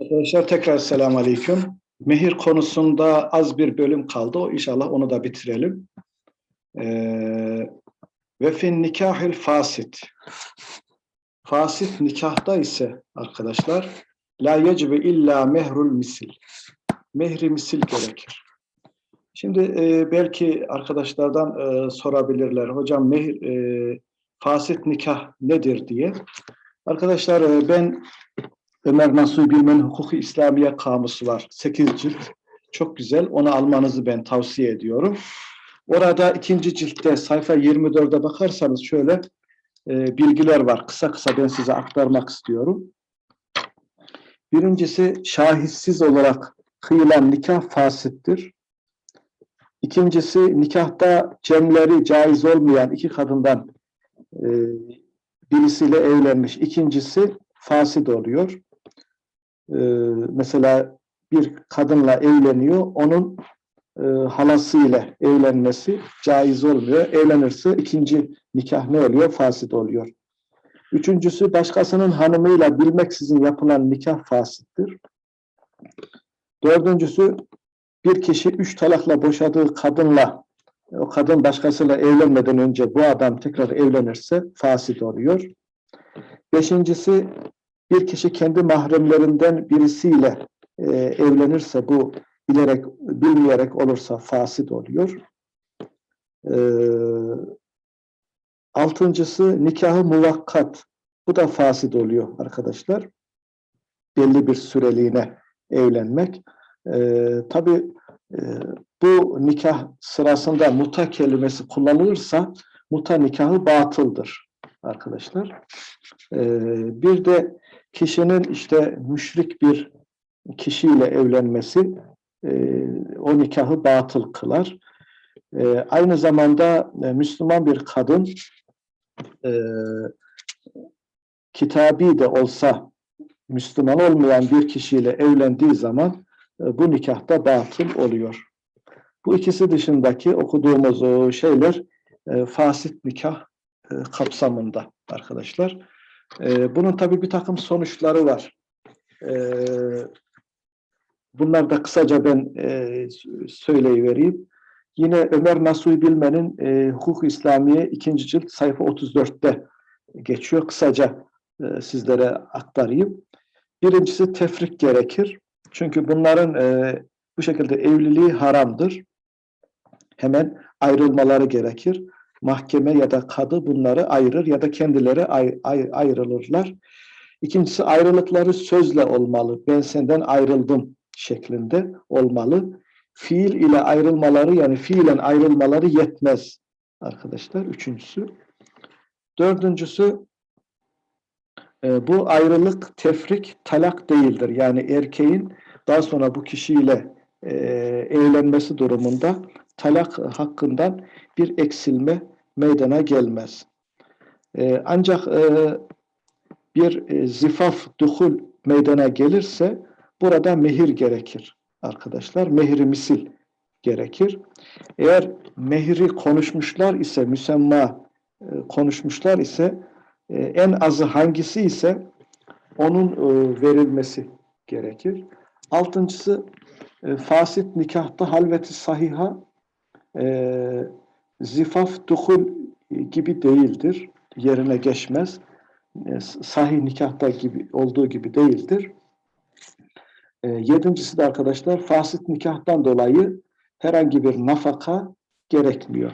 Arkadaşlar tekrar selamun aleyküm. Mehir konusunda az bir bölüm kaldı. O inşallah onu da bitirelim. Ee, ve fin nikahil fasit. Fasit nikahta ise arkadaşlar la yecibe illa mehrul misil. Mehri misil gerekir. Şimdi e, belki arkadaşlardan e, sorabilirler. Hocam mehir, e, fasit nikah nedir diye. Arkadaşlar e, ben Ömer Nasuhi Bilmen'in Hukuku İslamiye Kamusu var. 8 cilt. Çok güzel. Onu almanızı ben tavsiye ediyorum. Orada ikinci ciltte sayfa 24'e bakarsanız şöyle e, bilgiler var. Kısa kısa ben size aktarmak istiyorum. Birincisi şahitsiz olarak kıyılan nikah fasittir. İkincisi nikahta cemleri caiz olmayan iki kadından e, birisiyle evlenmiş. İkincisi fasit oluyor. Ee, mesela bir kadınla evleniyor, onun e, halasıyla evlenmesi caiz olmuyor. Evlenirse ikinci nikah ne oluyor? Fasit oluyor. Üçüncüsü başkasının hanımıyla bilmeksizin yapılan nikah fasittir. Dördüncüsü bir kişi üç talakla boşadığı kadınla o kadın başkasıyla evlenmeden önce bu adam tekrar evlenirse fasit oluyor. Beşincisi bir kişi kendi mahremlerinden birisiyle e, evlenirse bu bilerek, bilmeyerek olursa fasit oluyor. E, altıncısı nikahı muvakkat. Bu da fasit oluyor arkadaşlar. Belli bir süreliğine evlenmek. E, Tabi e, bu nikah sırasında muta kelimesi kullanılırsa muta nikahı batıldır arkadaşlar. Ee, bir de kişinin işte müşrik bir kişiyle evlenmesi e, o nikahı batıl kılar. E, aynı zamanda e, Müslüman bir kadın e, kitabi de olsa Müslüman olmayan bir kişiyle evlendiği zaman e, bu nikahta batıl oluyor. Bu ikisi dışındaki okuduğumuz o şeyler e, fasit nikah e, kapsamında arkadaşlar. E, bunun tabii bir takım sonuçları var. E, bunlar da kısaca ben e, söyleyivereyim. Yine Ömer Nasuhi Bilmen'in e, Hukuk İslamiye ikinci cilt sayfa 34'te geçiyor. Kısaca e, sizlere aktarayım. Birincisi tefrik gerekir. Çünkü bunların e, bu şekilde evliliği haramdır. Hemen ayrılmaları gerekir mahkeme ya da kadı bunları ayırır ya da kendileri ay, ay, ayrılırlar. İkincisi ayrılıkları sözle olmalı. Ben senden ayrıldım şeklinde olmalı. Fiil ile ayrılmaları yani fiilen ayrılmaları yetmez arkadaşlar. Üçüncüsü. Dördüncüsü e, bu ayrılık tefrik talak değildir. Yani erkeğin daha sonra bu kişiyle e, evlenmesi durumunda talak hakkından bir eksilme meydana gelmez. E, ancak e, bir e, zifaf, duhul meydana gelirse burada mehir gerekir arkadaşlar. Mehri misil gerekir. Eğer mehri konuşmuşlar ise, müsemma e, konuşmuşlar ise e, en azı hangisi ise onun e, verilmesi gerekir. Altıncısı e, fasit nikahta halveti sahiha e, zifaf duhul gibi değildir. Yerine geçmez. E, sahih nikahta gibi olduğu gibi değildir. E, yedincisi de arkadaşlar fasit nikahtan dolayı herhangi bir nafaka gerekmiyor.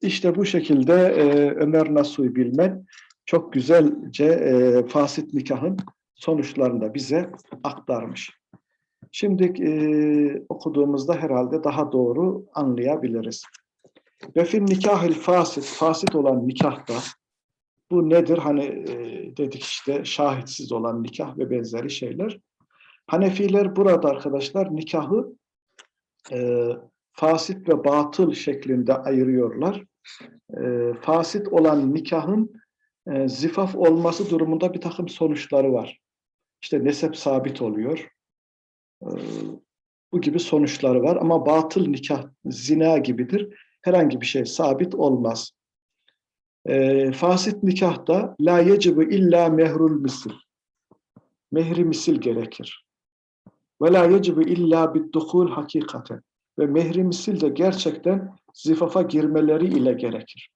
İşte bu şekilde e, Ömer Nasuhi Bilmen çok güzelce e, fasit nikahın sonuçlarını da bize aktarmış. Şimdi e, okuduğumuzda herhalde daha doğru anlayabiliriz. Ve fin nikahil fasit, fasit olan nikahta bu nedir? Hani e, dedik işte şahitsiz olan nikah ve benzeri şeyler. Hanefiler burada arkadaşlar nikahı e, fasit ve batıl şeklinde ayırıyorlar. E, fasit olan nikahın e, zifaf olması durumunda bir takım sonuçları var. İşte nesep sabit oluyor. E, bu gibi sonuçları var ama batıl nikah zina gibidir herhangi bir şey sabit olmaz. E, fasit nikahta la yecibu illa mehrul misil. Mehri misil gerekir. Ve la yecibu illa bid-duhul hakikaten. Ve mehri misil de gerçekten zifafa girmeleri ile gerekir.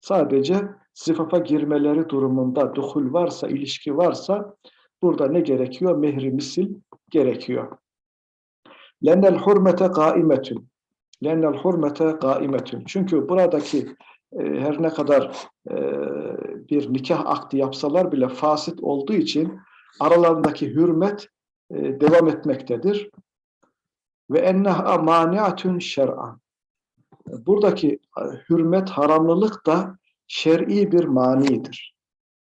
Sadece zifafa girmeleri durumunda duhul varsa, ilişki varsa burada ne gerekiyor? Mehri misil gerekiyor. Lennel hurmete gaimetün. Lennel hurmete gaimetün. Çünkü buradaki e, her ne kadar e, bir nikah akdi yapsalar bile fasit olduğu için aralarındaki hürmet e, devam etmektedir. Ve enneha maniatun şer'an. Buradaki e, hürmet, haramlılık da şer'i bir manidir.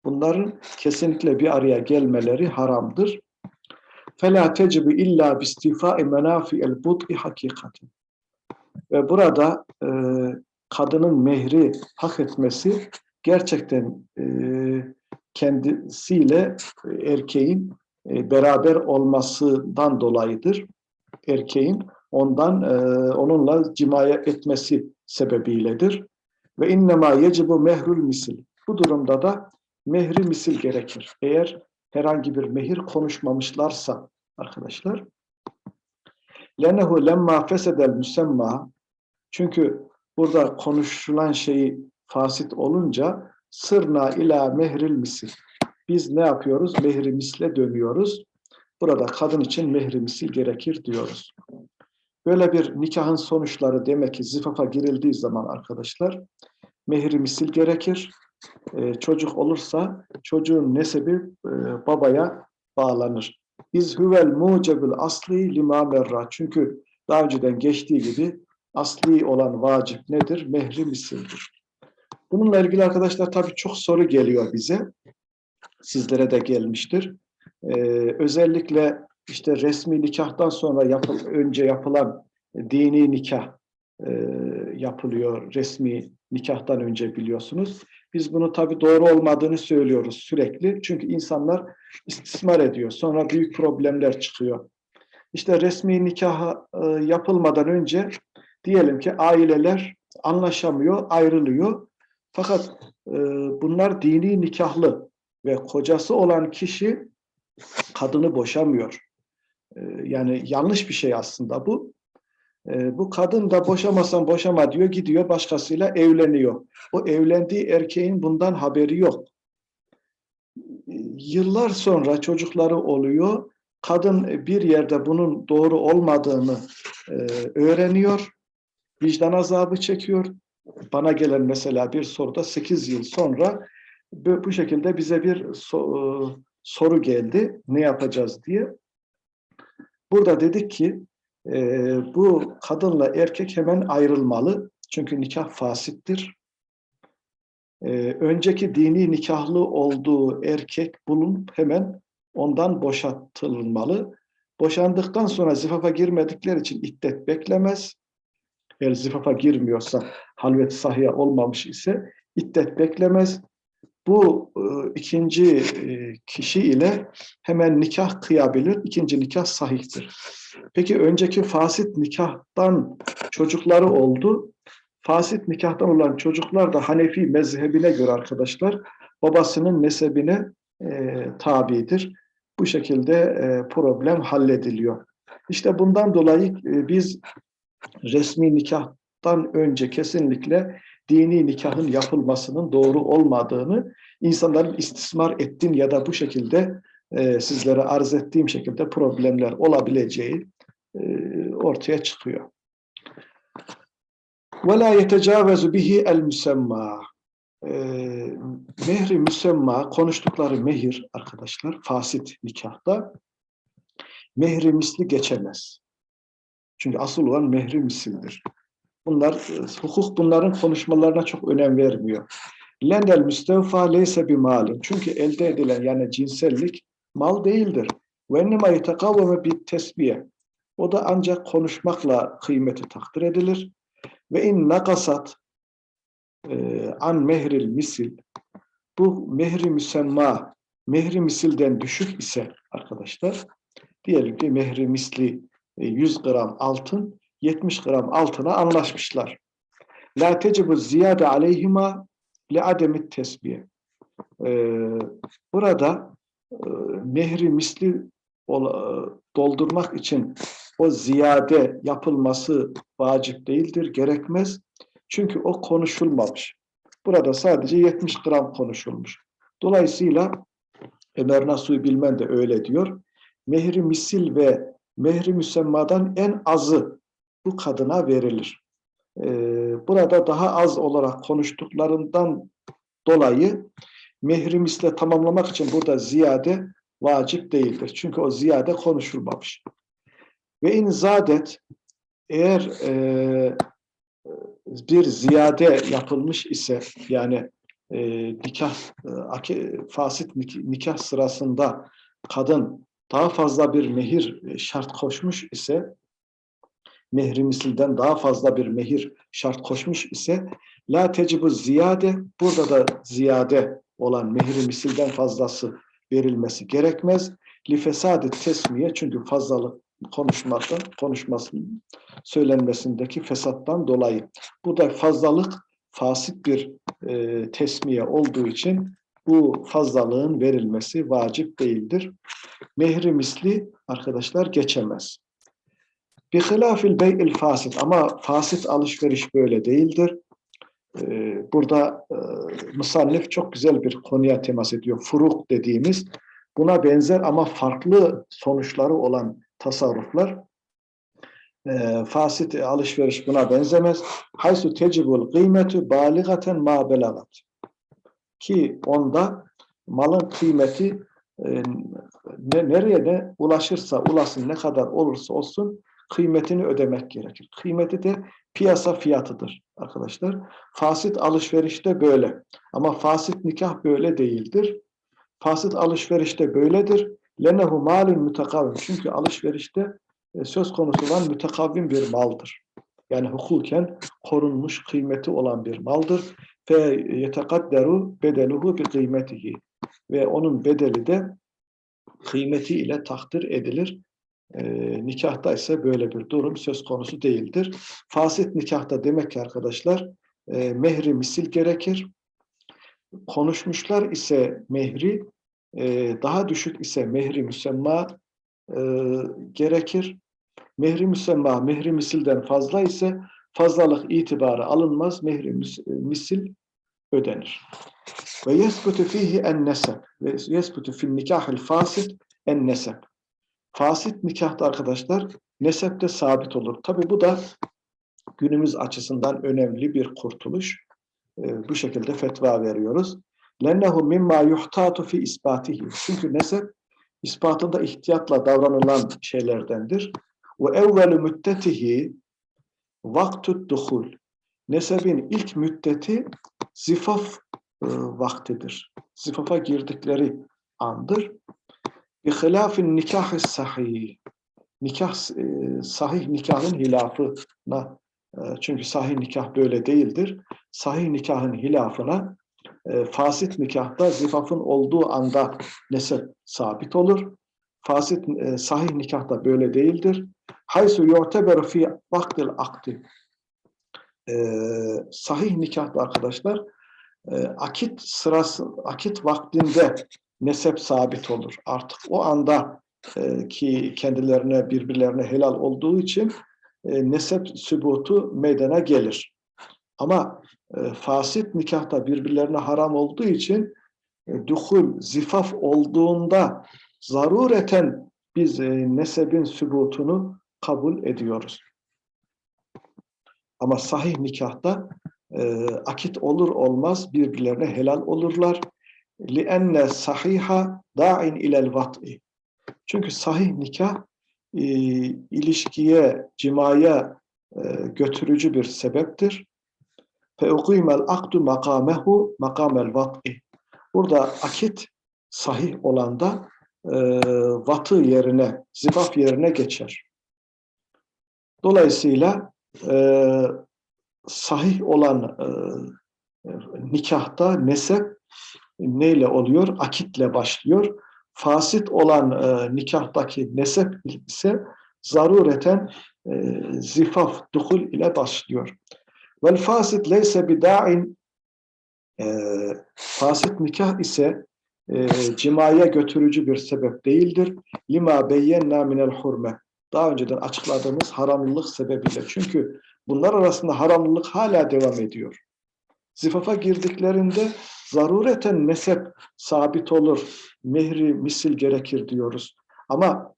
Bunların kesinlikle bir araya gelmeleri haramdır. فَلَا تَجِبُ اِلَّا بِاسْتِفَاءِ مَنَافِئَ الْبُطْءِ hakikaten. ve burada e, kadının mehri hak etmesi gerçekten e, kendisiyle e, erkeğin e, beraber olmasından dolayıdır. Erkeğin ondan e, onunla cimaya etmesi sebebiyledir. Ve innema yecibu mehrul misil. Bu durumda da mehri misil gerekir. Eğer herhangi bir mehir konuşmamışlarsa arkadaşlar. Lenehu lemma fesedel müsemma çünkü burada konuşulan şeyi fasit olunca sırna ila mehril misil. Biz ne yapıyoruz? Mehri misle dönüyoruz. Burada kadın için mehri misil gerekir diyoruz. Böyle bir nikahın sonuçları demek ki zifafa girildiği zaman arkadaşlar mehri misil gerekir. Ee, çocuk olursa çocuğun nesebi e, babaya bağlanır. İz huvel mucebül asli lima merra. Çünkü daha önceden geçtiği gibi asli olan vacip nedir? Mehri misildir. Bununla ilgili arkadaşlar tabii çok soru geliyor bize. Sizlere de gelmiştir. Ee, özellikle işte resmi nikahtan sonra yapıl, önce yapılan dini nikah e, yapılıyor resmi nikahtan önce biliyorsunuz. Biz bunu tabii doğru olmadığını söylüyoruz sürekli. Çünkü insanlar istismar ediyor. Sonra büyük problemler çıkıyor. İşte resmi nikah e, yapılmadan önce diyelim ki aileler anlaşamıyor, ayrılıyor. Fakat e, bunlar dini nikahlı ve kocası olan kişi kadını boşamıyor. E, yani yanlış bir şey aslında bu. E, bu kadın da boşamasan boşama diyor, gidiyor başkasıyla evleniyor. O evlendiği erkeğin bundan haberi yok. Yıllar sonra çocukları oluyor. Kadın bir yerde bunun doğru olmadığını e, öğreniyor. Vicdan azabı çekiyor. Bana gelen mesela bir soruda 8 yıl sonra bu, şekilde bize bir so, soru geldi. Ne yapacağız diye. Burada dedik ki e, bu kadınla erkek hemen ayrılmalı. Çünkü nikah fasittir. E, önceki dini nikahlı olduğu erkek bulunup hemen ondan boşatılmalı. Boşandıktan sonra zifafa girmedikleri için iddet beklemez. Eğer zifafa girmiyorsa, halvet sahiye olmamış ise iddet beklemez. Bu e, ikinci e, kişi ile hemen nikah kıyabilir. İkinci nikah sahihtir. Peki önceki fasit nikahtan çocukları oldu. Fasit nikahtan olan çocuklar da Hanefi mezhebine göre arkadaşlar babasının nesebine e, tabidir. Bu şekilde e, problem hallediliyor. İşte bundan dolayı e, biz resmi nikahtan önce kesinlikle dini nikahın yapılmasının doğru olmadığını, insanların istismar ettin ya da bu şekilde e, sizlere arz ettiğim şekilde problemler olabileceği e, ortaya çıkıyor. وَلَا يَتَجَاوَزُ بِهِ الْمُسَمَّى Mehri müsemma, konuştukları mehir arkadaşlar, fasit nikahta mehri misli geçemez. Çünkü asıl olan mehri misildir. Bunlar, hukuk bunların konuşmalarına çok önem vermiyor. Lendel müstevfa leyse bir malin. Çünkü elde edilen yani cinsellik mal değildir. Ve ennema yetekavveme bir tesbiye. O da ancak konuşmakla kıymeti takdir edilir. Ve in nakasat e, an mehril misil bu mehri müsemma mehri misilden düşük ise arkadaşlar diyelim ki mehri misli 100 e, gram altın 70 gram altına anlaşmışlar. La tecibu ziyade aleyhima li ademit tesbiye. Ee, burada e, mehri misli ol- doldurmak için o ziyade yapılması vacip değildir, gerekmez. Çünkü o konuşulmamış. Burada sadece 70 gram konuşulmuş. Dolayısıyla Ömer Nasuhi Bilmen de öyle diyor. Mehri misil ve mehri müsemmadan en azı bu kadına verilir. Ee, burada daha az olarak konuştuklarından dolayı mehri misle tamamlamak için burada ziyade vacip değildir. Çünkü o ziyade konuşulmamış. Ve in zadet eğer e, bir ziyade yapılmış ise yani e, nikah e, fasit nik- nikah sırasında kadın daha fazla bir mehir e, şart koşmuş ise mehri misilden daha fazla bir mehir şart koşmuş ise la tecibu ziyade burada da ziyade olan mehri misilden fazlası verilmesi gerekmez. Li fesadi tesmiye çünkü fazlalık konuşması, konuşmasının söylenmesindeki fesattan dolayı. Burada fazlalık fasit bir e, tesmiye olduğu için bu fazlalığın verilmesi vacip değildir. Mehri misli arkadaşlar geçemez. Bir hilafil bey'il fasit ama fasit alışveriş böyle değildir. Ee, burada e, musannif çok güzel bir konuya temas ediyor. Furuk dediğimiz buna benzer ama farklı sonuçları olan tasarruflar. E, fasit alışveriş buna benzemez. Haysu tecibul kıymetü baligaten ma belagat. Ki onda malın kıymeti e, ne, nereye de ulaşırsa ulaşsın ne kadar olursa olsun kıymetini ödemek gerekir. Kıymeti de piyasa fiyatıdır arkadaşlar. Fasit alışverişte böyle. Ama fasit nikah böyle değildir. Fasit alışverişte böyledir. Lenehu malun mütekavvim. Çünkü alışverişte e, söz konusu olan mütekavvim bir maldır. Yani hukuken korunmuş kıymeti olan bir maldır. Fe yetekadderu bedeluhu bi kıymetihi. Ve onun bedeli de kıymeti ile takdir edilir. E, nikahta ise böyle bir durum söz konusu değildir. Fasit nikahta demek ki arkadaşlar e, mehri misil gerekir. Konuşmuşlar ise mehri e, daha düşük ise mehri müsemma e, gerekir. Mehri müsemma mehri misilden fazla ise fazlalık itibarı alınmaz. Mehri mis- misil ödenir. Ve yesbutu fihi en nesep ve yesbutu fil nikahil fasit en nesep. Fasit nikahta arkadaşlar nesepte sabit olur. Tabi bu da günümüz açısından önemli bir kurtuluş. Ee, bu şekilde fetva veriyoruz. Lennehu mimma yuhtatu fi ispatihi. Çünkü nesep ispatında ihtiyatla davranılan şeylerdendir. Ve evvelu müddetihi vaktut duhul. Nesebin ilk müddeti zifaf e, vaktidir. Zifafa girdikleri andır. Bi hilafin nikahı sahih. Nikah e, sahih nikahın hilafına e, çünkü sahih nikah böyle değildir. Sahih nikahın hilafına e, fasit nikahta zifafın olduğu anda nesep sabit olur. Fasit e, sahih nikahta böyle değildir. Haysu yu'teberu fi vaktil akdi. E, sahih nikahta arkadaşlar e, akit sırası akit vaktinde nesep sabit olur. Artık o anda e, ki kendilerine birbirlerine helal olduğu için e, nesep sübutu meydana gelir. Ama e, fasit nikahta birbirlerine haram olduğu için e, duhul, zifaf olduğunda zarureten biz e, nesebin sübutunu kabul ediyoruz. Ama sahih nikahta e, akit olur olmaz birbirlerine helal olurlar. لِأَنَّ sahiha da'in ilel vat'i. Çünkü sahih nikah e, ilişkiye, cimaya e, götürücü bir sebeptir. فَاُقِيمَ الْاَقْدُ مَقَامَهُ مَقَامَ الْوَطْءِ Burada akit sahih olanda e, vatı yerine, zifaf yerine geçer. Dolayısıyla e, sahih olan e, nikahta nesep neyle oluyor? Akitle başlıyor. Fasit olan e, nikahtaki nesep ise zarureten e, zifaf, dukul ile başlıyor. Vel fasit leyse bida'in e, fasit nikah ise e, cimaya götürücü bir sebep değildir. Lima beyyenna minel hurme. Daha önceden açıkladığımız haramlılık sebebiyle. Çünkü bunlar arasında haramlılık hala devam ediyor. Zifafa girdiklerinde zarureten nesep sabit olur. Mehri misil gerekir diyoruz. Ama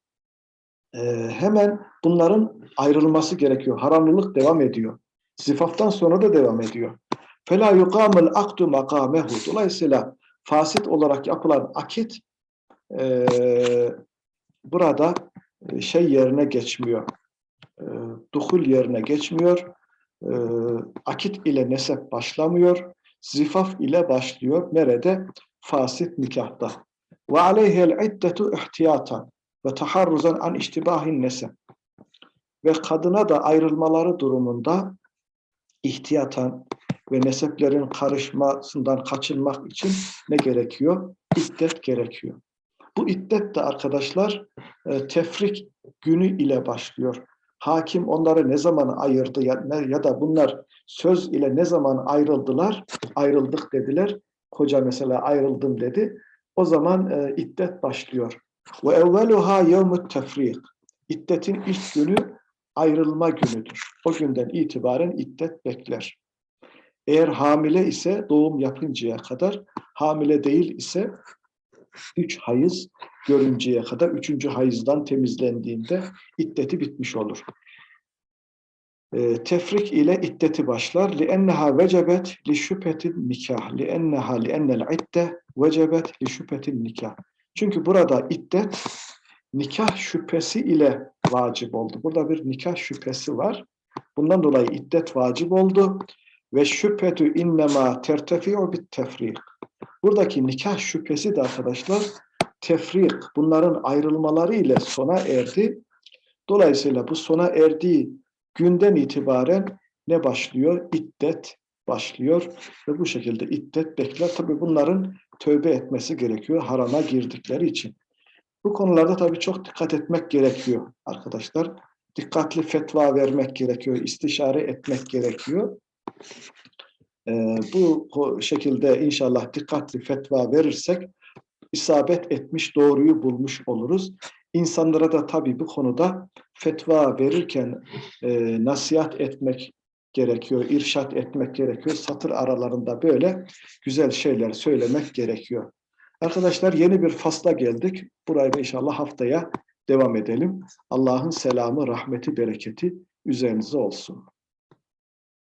e, hemen bunların ayrılması gerekiyor. Haramlılık devam ediyor. Zifaftan sonra da devam ediyor. Fela yuqamul akdu makamehu. Dolayısıyla fasit olarak yapılan akit e, burada şey yerine geçmiyor. E, duhul yerine geçmiyor. E, akit ile nesep başlamıyor. Zifaf ile başlıyor. Nerede? Fasit nikahta. Ve aleyhel iddetu ihtiyatan ve taharruzan an iştibahin nesep. Ve kadına da ayrılmaları durumunda ihtiyatan ve neseplerin karışmasından kaçınmak için ne gerekiyor? İddet gerekiyor. Bu iddet de arkadaşlar e, tefrik günü ile başlıyor. Hakim onları ne zaman ayırdı ya, ya da bunlar söz ile ne zaman ayrıldılar? Ayrıldık dediler. Koca mesela ayrıldım dedi. O zaman e, iddet başlıyor. Ve evveluha yevmut tefrik. İddetin ilk günü ayrılma günüdür. O günden itibaren iddet bekler. Eğer hamile ise doğum yapıncaya kadar, hamile değil ise üç hayız görünceye kadar, üçüncü hayızdan temizlendiğinde iddeti bitmiş olur. E, tefrik ile iddeti başlar. لِأَنَّهَا vecebet li şüphetin nikah. لِأَنَّهَا لِأَنَّ idde vecebet li şüphetin nikah. Çünkü burada iddet nikah şüphesi ile vacip oldu. Burada bir nikah şüphesi var. Bundan dolayı iddet vacip oldu. Ve şüphetü innema tertefi'u bit tefrik. Buradaki nikah şüphesi de arkadaşlar tefrik, bunların ayrılmaları ile sona erdi. Dolayısıyla bu sona erdiği günden itibaren ne başlıyor? İddet başlıyor ve bu şekilde iddet bekler. Tabii bunların tövbe etmesi gerekiyor harama girdikleri için. Bu konularda tabii çok dikkat etmek gerekiyor arkadaşlar. Dikkatli fetva vermek gerekiyor, istişare etmek gerekiyor. Ee, bu şekilde inşallah dikkatli fetva verirsek isabet etmiş, doğruyu bulmuş oluruz. İnsanlara da tabii bu konuda fetva verirken e, nasihat etmek gerekiyor, irşat etmek gerekiyor. Satır aralarında böyle güzel şeyler söylemek gerekiyor. Arkadaşlar yeni bir fasla geldik. Burayı inşallah haftaya devam edelim. Allah'ın selamı, rahmeti, bereketi üzerinize olsun.